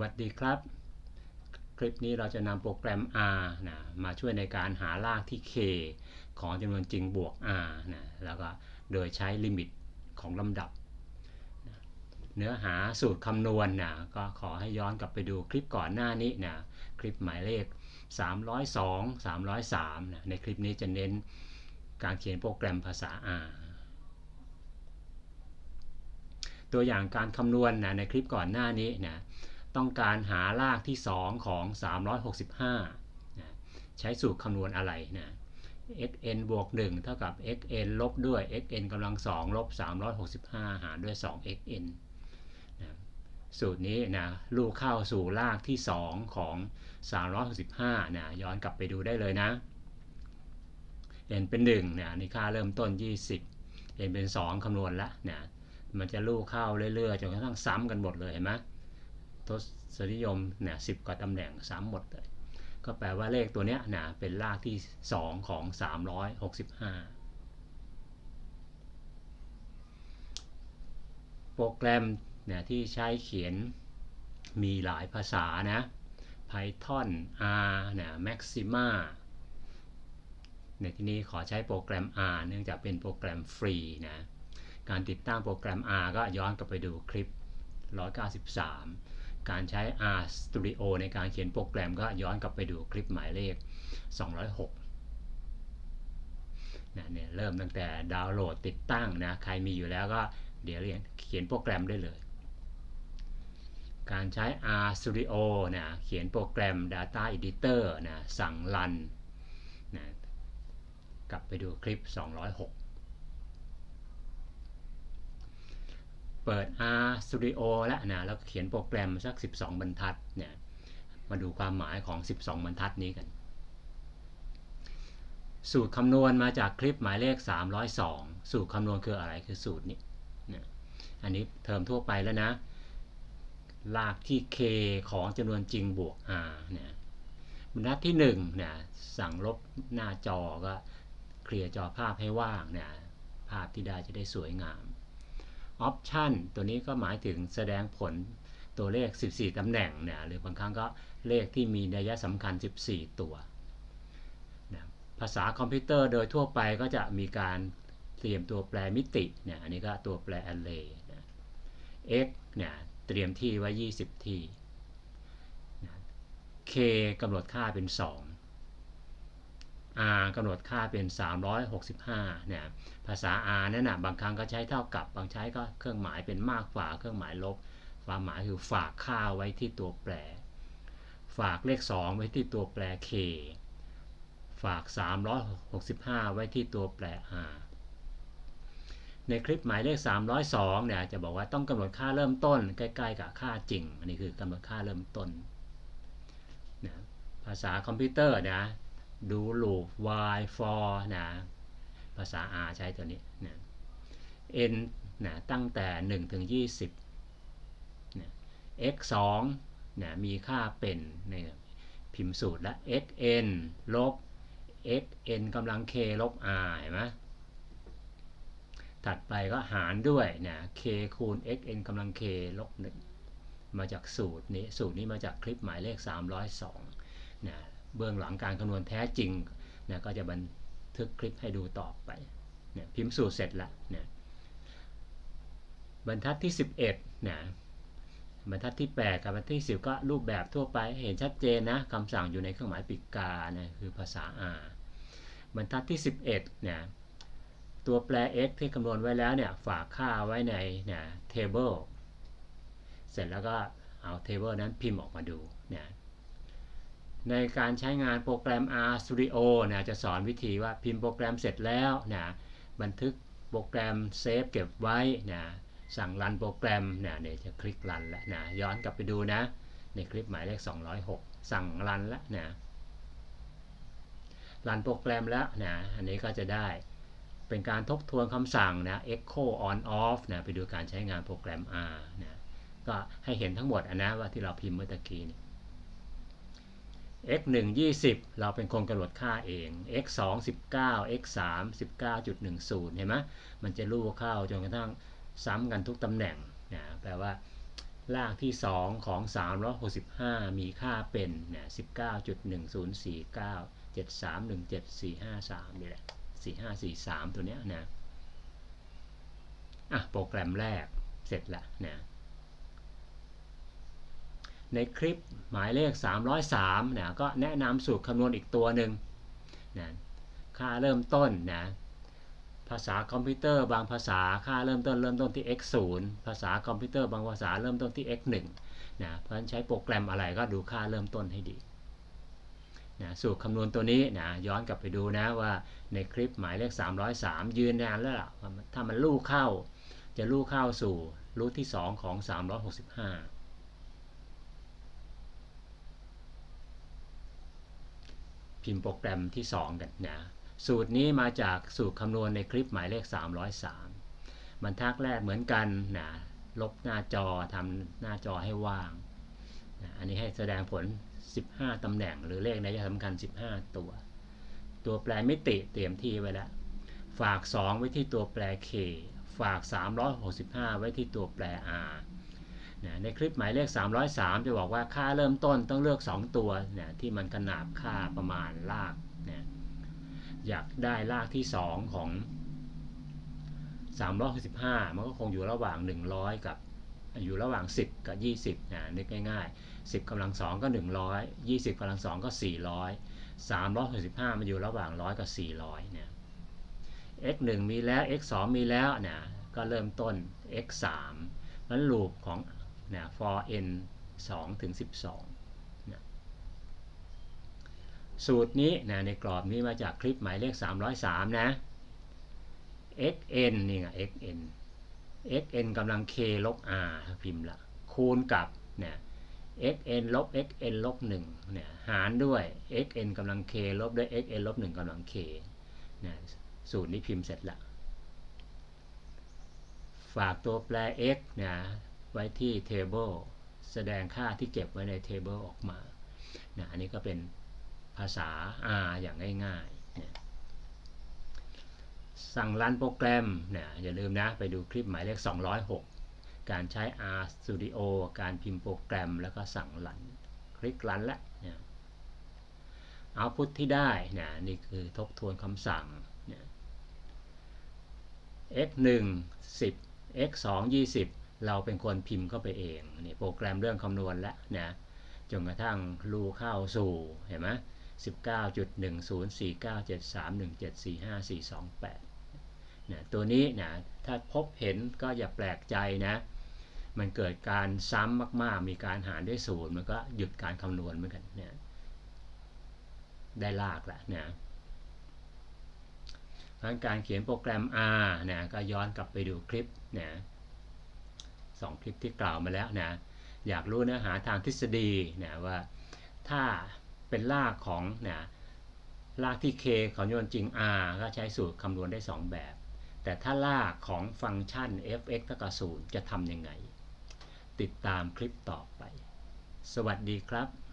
วัสดีครับ คลิปนี้เราจะนำโปรแกรม R นะมาช่วยในการหารากที่ K ของจำนวนจริงบวก R นะแล้วก็โดยใช้ลิมิตของลำดับนะเนื้อหาสูตรคำนวณนะก็ขอให้ย้อนกลับไปดูคลิปก่อนหน้านี้นะคลิปหมายเลข 302 303นะในคลิปนี้จะเน้นการเขียนโปรแกรมภาษา R ตัวอย่างการคำนวณนะในคลิปก่อนหน้านี้นะ ต้องการหารากที่ 2 ของ 365นะใช้สูตรคำนวณอะไรนะ xn บวก 1 เท่ากับ xn ลบด้วย xn กำลัง2ลบ365 หารด้วย 2xn นะสูตรนี้นะลูกเข้าสู่รากที่ 2 ของ 365นะย้อนกลับไปดูได้เลยนะ n เป็น1นะนี่ค่าเริ่มต้น 20 n เป็น 2คำนวณแล้วนะมันจะลูกเข้าเรื่อยๆจนกระทั่งซ้ำกันหมดเลยเห็นไหม ทศนิยมเนี่ยสิบกว่าตำแหน่งซ้ำหมดเลยก็แปลว่าเลขตัวเนี้ยนะเป็นรากที่ 2 ของ 365 โปรแกรมเนี่ยที่ใช้เขียนมีหลายภาษานะ Python R เนี่ย Maxima ในที่นี้ขอใช้โปรแกรม R เนื่องจากเป็นโปรแกรมฟรีนะ การติดตั้งโปรแกรม R ก็ย้อนกลับไปดูคลิป 193 การใช้ R Studio ในการเขียนโปรแกรมก็ย้อนกลับไปดูคลิปหมายเลข 206นะเนี่ยเริ่มตั้งแต่ดาวน์โหลดติดตั้งนะใครมีอยู่แล้วก็เดี๋ยวเรียนเขียนโปรแกรมได้เลย การใช้ R Studio นะเขียนโปรแกรม Data Editor นะสั่งรันนะกลับไปดูคลิป 206 เปิด R Studio แล้วนะแล้วเขียนโปรแกรมสัก 12 บรรทัดเนี่ยมาดูความหมายของ 12 บรรทัดนี้กัน สูตรคำนวณมาจากคลิปหมายเลข 302 สูตรคำนวณคืออะไรคือสูตรนี้เนี่ยอันนี้เทอมทั่วไปแล้วนะลากที่ k ของจำนวนจริงบวก r เนี่ยบรรทัดที่1เนี่ยสั่งลบหน้าจอก็เคลียร์จอภาพให้ว่างเนี่ยภาพที่ได้จะได้สวยงาม ออปชันตัวนี้ก็หมายถึงแสดงผลตัวเลข 14 ตำแหน่งเนี่ยหรือบางครั้งก็เลขที่มีนัยสำคัญ 14 ตัวนะภาษาคอมพิวเตอร์โดยทั่วไปก็จะมีการเตรียมตัวแปรมิติเนี่ยอันนี้ก็ตัวแปร array นะ x เนี่ยเตรียมที่ไว้ 20 ที่นะ k กำหนดค่าเป็น 2 r กำหนดค่าเป็น 365เนี่ยภาษา R นั่นนะบางครั้งก็ใช้เท่ากับบางใช้ก็เครื่องหมายเป็นมากกว่าเครื่องหมายลบ ความหมายคือฝากค่าไว้ที่ตัวแปร ฝากเลข 2 ไว้ที่ตัวแปร k ฝาก 365 ไว้ที่ตัวแปร r ในคลิปหมายเลข 302เนี่ยจะบอกว่าต้องกำหนดค่าเริ่มต้น ใกล้ๆกับค่าจริง อันนี้คือกำหนดค่าเริ่มต้นนะภาษาคอมพิวเตอร์นะ ดูลูป y for นะภาษา R ใช้ตัวนี้นะ n นะตั้งแต่ 1 ถึง 20นะ x 2นะมีค่าเป็นนี่พิมพ์สูตรและ xn ลบ xn กำลัง k ลบ r เห็นไหมถัดไปก็หารด้วยนะ k คูณ xn กำลัง k ลบ 1 มาจากสูตรนี้ สูตรนี้มาจากคลิปหมายเลข 302นะ เบื้องหลังการคำนวณแท้จริงนะก็จะบันทึกคลิปให้ดูต่อไปเนี่ยพิมพ์สูตรเสร็จแล้วเนี่ยบรรทัดที่ 11นะบรรทัดที่ 8 กับบรรทัดที่ 10 ก็รูปแบบทั่วไปเห็นชัดเจนนะคำสั่งอยู่ในเครื่องหมายปิดกานะคือภาษา R บรรทัดที่ 11เนี่ยตัวแปร x ที่คำนวณไว้แล้วเนี่ยฝากค่าไว้ในเนี่ย table เสร็จแล้วก็เอา table นั้นพิมพ์ออกมาดูเนี่ย ในการใช้งานโปรแกรม R Studio นะจะสอนวิธีว่าพิมพ์โปรแกรมเสร็จแล้วนะบันทึกโปรแกรมเซฟเก็บไว้นะสั่งรันโปรแกรมนะเดี๋ยวจะคลิกรันแล้วนะย้อนกลับไปดูนะ ในคลิปหมายเลข 206 สั่งรันแล้วนะรันโปรแกรมแล้วนะอันนี้ก็จะได้เป็นการทบทวนคำสั่งนะ echo on off นะไปดูการใช้งานโปรแกรม R นะก็ให้เห็นทั้งหมดนะว่าที่เราพิมพ์เมื่อตะกี้นี่ x 1 20 เราเป็นคนกำหนดค่าเอง x 2 19 x 3 19.10 เห็นไหมมันจะลู่เข้าจนกระทั่งซ้ำกันทุกตำแหน่งนะแปลว่า รากที่ 2 ของ 365 มีค่าเป็นเนี่ย19.1049 7317 453 นี่แหละ 4543 ตัวเนี้ยนะ อะ โปรแกรมแรกเสร็จละนะ ในคลิปหมายเลข 303นะก็แนะนำสูตรคำนวณอีกตัวหนึ่งนะค่าเริ่มต้นนะภาษาคอมพิวเตอร์บางภาษาค่าเริ่มต้นเริ่มต้นที่ x 0ภาษาคอมพิวเตอร์บางภาษาเริ่มต้นที่ x 1นะเพราะฉะนั้นใช้โปรแกรมอะไรก็ดูค่าเริ่มต้นให้ดีนะสูตรคำนวณตัวนี้นะย้อนกลับไปดูนะว่าในคลิปหมายเลข 303 ยืนนานแล้วล่ะถ้ามันลู่เข้า จะลู่เข้าสู่รูทที่ 2 ของ 365 พิมพ์โปรแกรมที่ 2 กันนะสูตรนี้มาจากสูตรคำนวณในคลิปหมายเลข 303บรรทัดแรกเหมือนกันนะลบหน้าจอทำหน้าจอให้ว่างนะอันนี้ให้แสดงผล 15 ตำแหน่งหรือเลขในัยสำคัญ 15 ตัว ตัวแปรมิติเตรียมที่ไว้แล้ว ฝาก 2 ไว้ที่ตัวแปร k ฝาก 365 ไว้ที่ตัวแปร r นะในคลิปหมายเลข 303 จะบอกว่าค่าเริ่มต้นต้องเลือก 2 ตัวนะที่มันขนาบค่าประมาณลากนะอยากได้ลากที่ 2 ของ 365 มันก็คงอยู่ระหว่าง 100 กับอยู่ระหว่าง 10 กับ 20นะนึกง่ายๆ 10กำลัง 2 ก็ 100 20กำลัง 2 ก็ 400 365 มันอยู่ระหว่าง 100 กับ 400 เนี่ย x 1มีแล้ว x 2มีแล้วนะก็เริ่มต้น x 3นั้นลูปของ นะ for n 2ถึง12นะสูตรนี้นะในกรอบนี้มาจากคลิปหมายเลข 303 นะ xn นี่ไง xn xn กำลัง k ลบ r พิมพ์ละคูณกับนี่ย xn ลบ xn ลบ1เนี่ยหารด้วย xn กำลัง k ลบด้วย xn ลบ1กำลัง k นะสูตรนี้พิมพ์เสร็จละ ฝากตัวแปร x นะ ไว้ที่ table แสดงค่าที่เก็บไว้ใน table ออกมานะอันนี้ก็เป็นภาษา R อย่างง่ายๆนะสั่งรันโปรแกรมนะอย่าลืมนะ ไปดูคลิปหมายเลข 206 การใช้ R Studio การพิมพ์โปรแกรมแล้วก็สั่งรัน คลิกรันแล้วนะเอาพุทที่ได้นะนี่คือทบทวนคำสั่งนะ x 1 10 x 2 20 เราเป็นคนพิมพ์เข้าไปเองนี่โปรแกรมเรื่องคำนวณแล้วนะจนกระทั่งรูเข้าสู่เห็นไหม19.10497317454428นะตัวนี้นะถ้าพบเห็นก็อย่าแปลกใจนะ มันเกิดการซ้ำมากๆ มีการหารด้วยศูนย์มันก็หยุดการคำนวณเหมือนกันเนี่ยได้ลากแล้วนะการเขียนโปรแกรม R นะก็ย้อนกลับไปดูคลิปนะ สองคลิปที่กล่าวมาแล้วนะอยากรู้เนื้อหาทางทฤษฎีนะว่าถ้าเป็นลากของนะลากที่ k ของโยนจริง r ก็ใช้สูตรคำนวณได้ 2 แบบ แต่ถ้าลากของฟังก์ชัน f(x) เท่ากับ0จะทำยังไง ติดตามคลิปต่อไป สวัสดีครับ